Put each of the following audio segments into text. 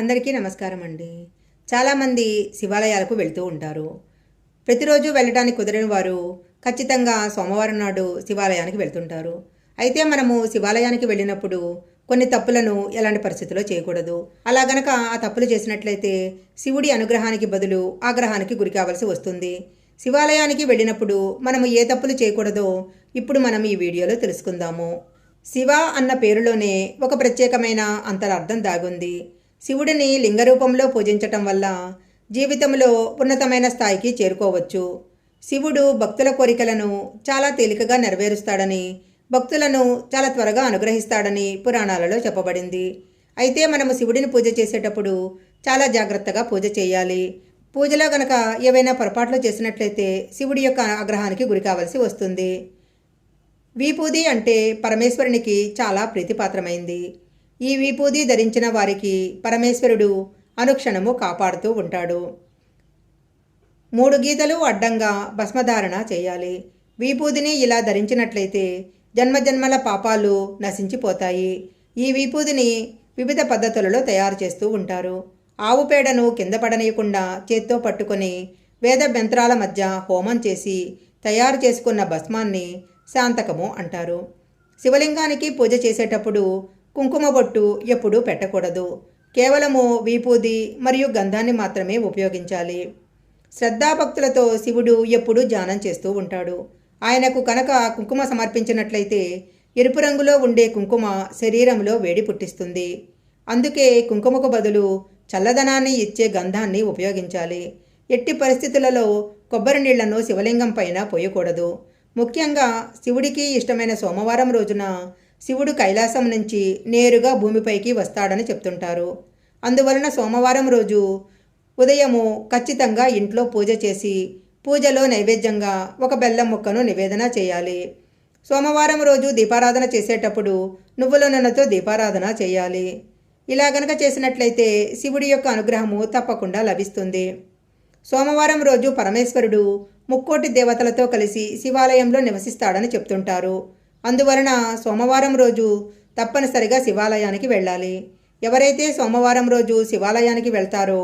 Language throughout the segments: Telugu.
అందరికీ నమస్కారం అండి. చాలామంది శివాలయాలకు వెళ్తూ ఉంటారు. ప్రతిరోజు వెళ్ళడానికి కుదరని వారు ఖచ్చితంగా సోమవారం నాడు శివాలయానికి వెళ్తుంటారు. అయితే మనము శివాలయానికి వెళ్ళినప్పుడు కొన్ని తప్పులను ఎలాంటి పరిస్థితుల్లో చేయకూడదు. అలా గనక ఆ తప్పులు చేసినట్లయితే శివుడి అనుగ్రహానికి బదులు ఆగ్రహానికి గురి కావాల్సి వస్తుంది. శివాలయానికి వెళ్ళినప్పుడు మనము ఏ తప్పులు చేయకూడదో ఇప్పుడు మనం ఈ వీడియోలో తెలుసుకుందాము. శివ అన్న పేరులోనే ఒక ప్రత్యేకమైన అంతరార్థం దాగుంది. శివుడిని లింగరూపంలో పూజించటం వల్ల జీవితంలో ఉన్నతమైన స్థాయికి చేరుకోవచ్చు. శివుడు భక్తుల కోరికలను చాలా తేలికగా నెరవేరుస్తాడని భక్తులను చాలా త్వరగా అనుగ్రహిస్తాడని పురాణాలలో చెప్పబడింది. అయితే మనము శివుడిని పూజ చేసేటప్పుడు చాలా జాగ్రత్తగా పూజ చేయాలి. పూజలో గనక ఏవైనా పొరపాట్లు చేసినట్లయితే శివుడి యొక్క ఆగ్రహానికి గురి కావలసి వస్తుంది. వీపూది అంటే పరమేశ్వరునికి చాలా ప్రీతిపాత్రమైంది. ఈ వీపూది ధరించిన వారికి పరమేశ్వరుడు అనుక్షణము కాపాడుతూ ఉంటాడు. మూడు గీతలు అడ్డంగా భస్మధారణ చేయాలి. వీపూదిని ఇలా ధరించినట్లయితే జన్మజన్మల పాపాలు నశించిపోతాయి. ఈ వీపూదిని వివిధ పద్ధతులలో తయారు చేస్తూ ఉంటారు. ఆవు పేడను కింద పడనీయకుండా చేత్తో పట్టుకొని వేద యంత్రాల మధ్య హోమం చేసి తయారు చేసుకున్న భస్మాన్ని శాంతకము అంటారు. శివలింగానికి పూజ చేసేటప్పుడు కుంకుమ బొట్టు ఎప్పుడూ పెట్టకూడదు. కేవలము వీపూది మరియు గంధాన్ని మాత్రమే ఉపయోగించాలి. శ్రద్ధాభక్తులతో శివుడు ఎప్పుడూ ధ్యానం చేస్తూ ఉంటాడు. ఆయనకు కనుక కుంకుమ సమర్పించినట్లయితే ఎరుపు రంగులో ఉండే కుంకుమ శరీరంలో వేడి పుట్టిస్తుంది. అందుకే కుంకుమకు బదులు చల్లదనాన్ని ఇచ్చే గంధాన్ని ఉపయోగించాలి. ఎట్టి పరిస్థితులలో కొబ్బరి నీళ్ళను శివలింగం పైన పోయకూడదు. ముఖ్యంగా శివుడికి ఇష్టమైన సోమవారం రోజున శివుడు కైలాసం నుంచి నేరుగా భూమిపైకి వస్తాడని చెప్తుంటారు. అందువలన సోమవారం రోజు ఉదయము ఖచ్చితంగా ఇంట్లో పూజ చేసి పూజలో నైవేద్యంగా ఒక బెల్లం ముక్కను నివేదన చేయాలి. సోమవారం రోజు దీపారాధన చేసేటప్పుడు నువ్వుల నూనెతో దీపారాధన చేయాలి. ఇలా గనక చేసినట్లయితే శివుడి యొక్క అనుగ్రహము తప్పకుండా లభిస్తుంది. సోమవారం రోజు పరమేశ్వరుడు ముక్కోటి దేవతలతో కలిసి శివాలయంలో నివసిస్తాడని చెప్తుంటారు. అందువలన సోమవారం రోజు తప్పనిసరిగా శివాలయానికి వెళ్ళాలి. ఎవరైతే సోమవారం రోజు శివాలయానికి వెళ్తారో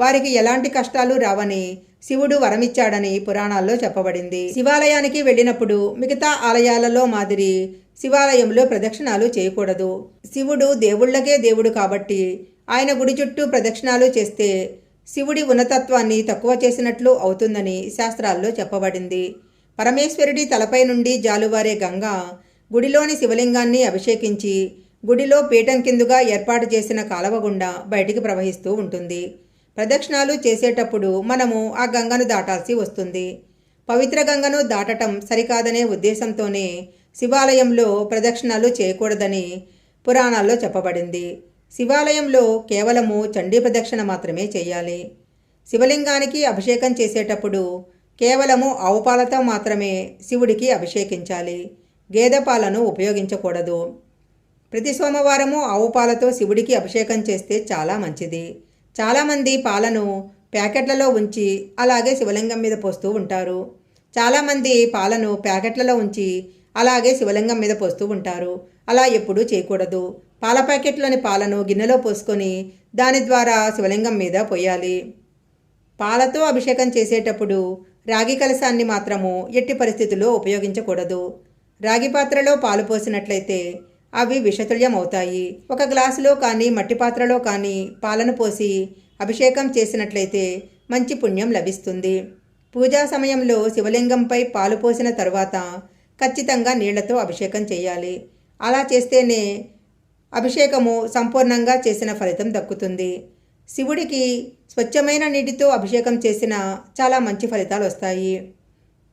వారికి ఎలాంటి కష్టాలు రావని శివుడు వరమిచ్చాడని పురాణాల్లో చెప్పబడింది. శివాలయానికి వెళ్ళినప్పుడు మిగతా ఆలయాలలో మాదిరి శివాలయంలో ప్రదక్షిణాలు చేయకూడదు. శివుడు దేవుళ్ళకే దేవుడు కాబట్టి ఆయన గుడి చుట్టూ ప్రదక్షిణాలు చేస్తే శివుడి ఉన్నతత్వాన్ని తక్కువ చేసినట్లు అవుతుందని శాస్త్రాల్లో చెప్పబడింది. పరమేశ్వరుడి తలపై నుండి జాలువారే గంగ గుడిలోని శివలింగాన్ని అభిషేకించి గుడిలో పీఠం కిందుగా ఏర్పాటు చేసిన కాలవ గుండా బయటికి ప్రవహిస్తూ ఉంటుంది. ప్రదక్షిణాలు చేసేటప్పుడు మనము ఆ గంగను దాటాల్సి వస్తుంది. పవిత్ర గంగను దాటటం సరికాదనే ఉద్దేశంతోనే శివాలయంలో ప్రదక్షిణాలు చేయకూడదని పురాణాల్లో చెప్పబడింది. శివాలయంలో కేవలము చండీ ప్రదక్షిణ మాత్రమే చేయాలి. శివలింగానికి అభిషేకం చేసేటప్పుడు కేవలము ఆవు పాలతో మాత్రమే శివుడికి అభిషేకించాలి. గేదె పాలను ఉపయోగించకూడదు. ప్రతి సోమవారము ఆవు పాలతో శివుడికి అభిషేకం చేస్తే చాలా మంచిది. చాలామంది పాలను ప్యాకెట్లలో ఉంచి అలాగే శివలింగం మీద పోస్తూ ఉంటారు. చాలామంది పాలను ప్యాకెట్లలో ఉంచి అలాగే శివలింగం మీద పోస్తూ ఉంటారు. అలా ఎప్పుడూ చేయకూడదు. పాల ప్యాకెట్లోని పాలను గిన్నెలో పోసుకొని దాని ద్వారా శివలింగం మీద పోయాలి. పాలతో అభిషేకం చేసేటప్పుడు రాగి కలశాన్ని మాత్రము ఎట్టి పరిస్థితుల్లో ఉపయోగించకూడదు. రాగి పాత్రలో పాలు పోసినట్లయితే అవి విషతుల్యం అవుతాయి ఒక గ్లాసులో కానీ మట్టి పాత్రలో కానీ పాలను పోసి అభిషేకం చేసినట్లయితే మంచి పుణ్యం లభిస్తుంది. పూజా సమయంలో శివలింగంపై పాలు పోసిన తరువాత ఖచ్చితంగా నీళ్ళతో అభిషేకం చేయాలి. అలా చేస్తేనే అభిషేకము సంపూర్ణంగా చేసిన ఫలితం దక్కుతుంది. శివుడికి స్వచ్ఛమైన నీటితో అభిషేకం చేసిన చాలా మంచి ఫలితాలు వస్తాయి.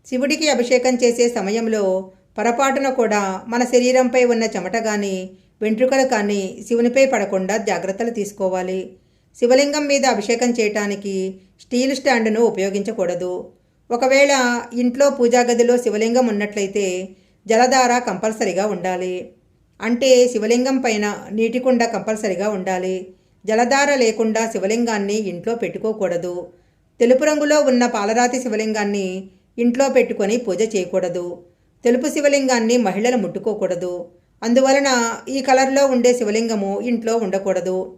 శివుడికి అభిషేకం చేసే సమయంలో పొరపాటున కూడా మన శరీరంపై ఉన్న చెమట కానీ వెంట్రుకలు కానీ శివునిపై పడకుండా జాగ్రత్తలు తీసుకోవాలి. శివలింగం మీద అభిషేకం చేయటానికి స్టీల్ స్టాండును ఉపయోగించకూడదు. ఒకవేళ ఇంట్లో పూజా గదిలో శివలింగం ఉన్నట్లయితే జలధార కంపల్సరిగా ఉండాలి. అంటే శివలింగం పైన నీటి కుండ కంపల్సరిగా ఉండాలి. జలధార లేకుండా శివలింగాన్ని ఇంట్లో పెట్టుకోకూడదు. తెలుపు రంగులో ఉన్న పాలరాతి శివలింగాన్ని ఇంట్లో పెట్టుకొని పూజ చేయకూడదు. తెలుపు శివలింగాన్ని మహిళలు ముట్టుకోకూడదు. అందువలన ఈ కలర్లో ఉండే శివలింగము ఇంట్లో ఉండకూడదు.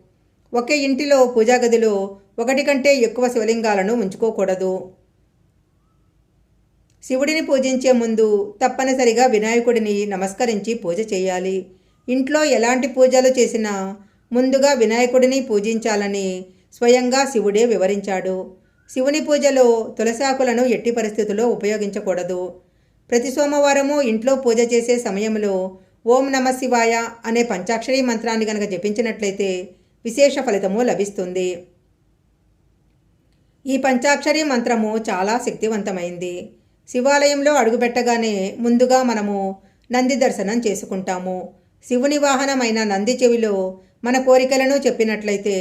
ఒకే ఇంటిలో పూజా గదిలో ఒకటి కంటే ఎక్కువ శివలింగాలను ఉంచుకోకూడదు. శివుడిని పూజించే ముందు తప్పనిసరిగా వినాయకుడిని నమస్కరించి పూజ చేయాలి. ఇంట్లో ఎలాంటి పూజలు చేసినా ముందుగా వినాయకుడిని పూజించాలని స్వయంగా శివుడే వివరించాడు. శివుని పూజలో తులసాకులను ఎట్టి పరిస్థితుల్లో ఉపయోగించకూడదు. ప్రతి సోమవారము ఇంట్లో పూజ చేసే సమయంలో ఓం నమ శివాయ అనే పంచాక్షరి మంత్రాన్ని గనక జపించినట్లయితే విశేష ఫలితము లభిస్తుంది. ఈ పంచాక్షరి మంత్రము చాలా శక్తివంతమైంది. శివాలయంలో అడుగుపెట్టగానే ముందుగా మనము నంది దర్శనం చేసుకుంటాము. శివుని వాహనమైన నంది చెవిలో మన కోరికలను చెప్పినట్లయితే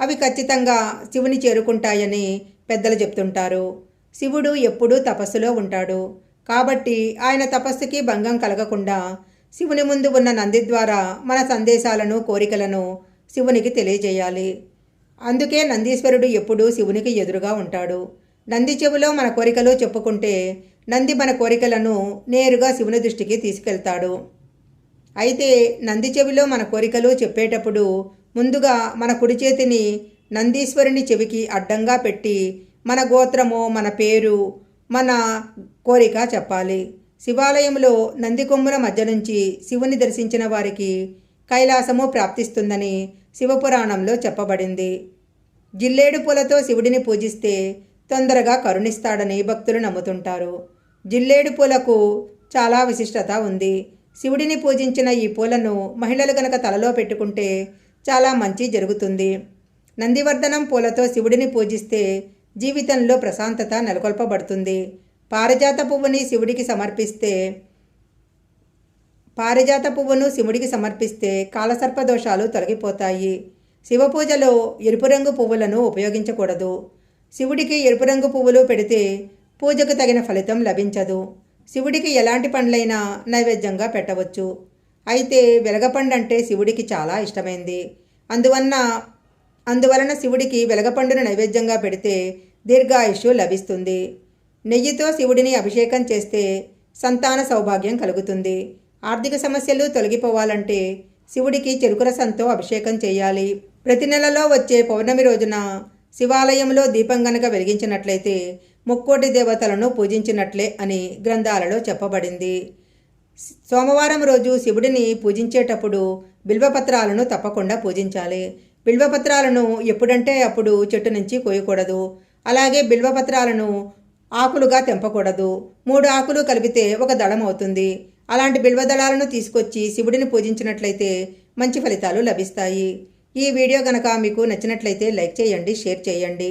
అవి ఖచ్చితంగా శివుని చేరుకుంటాయని పెద్దలు చెప్తుంటారు. శివుడు ఎప్పుడూ తపస్సులో ఉంటాడు. కాబట్టి ఆయన తపస్సుకి భంగం కలగకుండా శివుని ముందు ఉన్న నంది ద్వారా మన సందేశాలను కోరికలను శివునికి తెలియజేయాలి. అందుకే నందీశ్వరుడు ఎప్పుడూ శివునికి ఎదురుగా ఉంటాడు. నంది చెవులో మన కోరికలు చెప్పుకుంటే నంది మన కోరికలను నేరుగా శివుని దృష్టికి తీసుకెళ్తాడు. అయితే నంది చెవిలో మన కోరికలు చెప్పేటప్పుడు ముందుగా మన కుడి చేతిని నందీశ్వరుని చెవికి అడ్డంగా పెట్టి మన గోత్రము మన పేరు మన కోరిక చెప్పాలి. శివాలయంలో నంది కొమ్ముల మధ్య నుంచి శివుని దర్శించిన వారికి కైలాసము ప్రాప్తిస్తుందని శివపురాణంలో చెప్పబడింది. జిల్లేడు పూలతో శివుడిని పూజిస్తే తొందరగా కరుణిస్తాడని భక్తులు నమ్ముతుంటారు. జిల్లేడు పూలకు చాలా విశిష్టత ఉంది. శివుడిని పూజించిన ఈ పూలను మహిళలు గనక తలలో పెట్టుకుంటే చాలా మంచి జరుగుతుంది. నందివర్ధనం పూలతో శివుడిని పూజిస్తే జీవితంలో ప్రశాంతత నెలకొల్పబడుతుంది. పారిజాత పువ్వుని శివుడికి సమర్పిస్తే పారిజాత పువ్వును శివుడికి సమర్పిస్తే కాలసర్ప దోషాలు తొలగిపోతాయి. శివపూజలో ఎరుపు రంగు పువ్వులను ఉపయోగించకూడదు. శివుడికి ఎరుపు రంగు పువ్వులు పెడితే పూజకు తగిన ఫలితం లభించదు. శివుడికి ఎలాంటి పండ్లైనా నైవేద్యంగా పెట్టవచ్చు. అయితే వెలగపండు అంటే శివుడికి చాలా ఇష్టమైంది. అందువలన అందువలన శివుడికి వెలగపండును నైవేద్యంగా పెడితే దీర్ఘాయుష్యు లభిస్తుంది. నెయ్యితో శివుడిని అభిషేకం చేస్తే సంతాన సౌభాగ్యం కలుగుతుంది. ఆర్థిక సమస్యలు తొలగిపోవాలంటే శివుడికి చెరుకు రసంతో అభిషేకం చేయాలి. ప్రతి నెలలో వచ్చే పౌర్ణమి రోజున శివాలయంలో దీపం గనక వెలిగించినట్లయితే ముక్కోటి దేవతలను పూజించినట్లే అని గ్రంథాలలో చెప్పబడింది. సోమవారం రోజు శివుడిని పూజించేటప్పుడు బిల్వపత్రాలను తప్పకుండా పూజించాలి. బిల్వపత్రాలను ఎప్పుడంటే అప్పుడు చెట్టు నుంచి కోయకూడదు. అలాగే బిల్వపత్రాలను ఆకులుగా తెంపకూడదు. మూడు ఆకులు కలిపితే ఒక దళం అవుతుంది. అలాంటి బిల్వదళాలను తీసుకొచ్చి శివుడిని పూజించినట్లయితే మంచి ఫలితాలు లభిస్తాయి. ఈ వీడియో కనుక మీకు నచ్చినట్లయితే లైక్ చేయండి షేర్ చేయండి.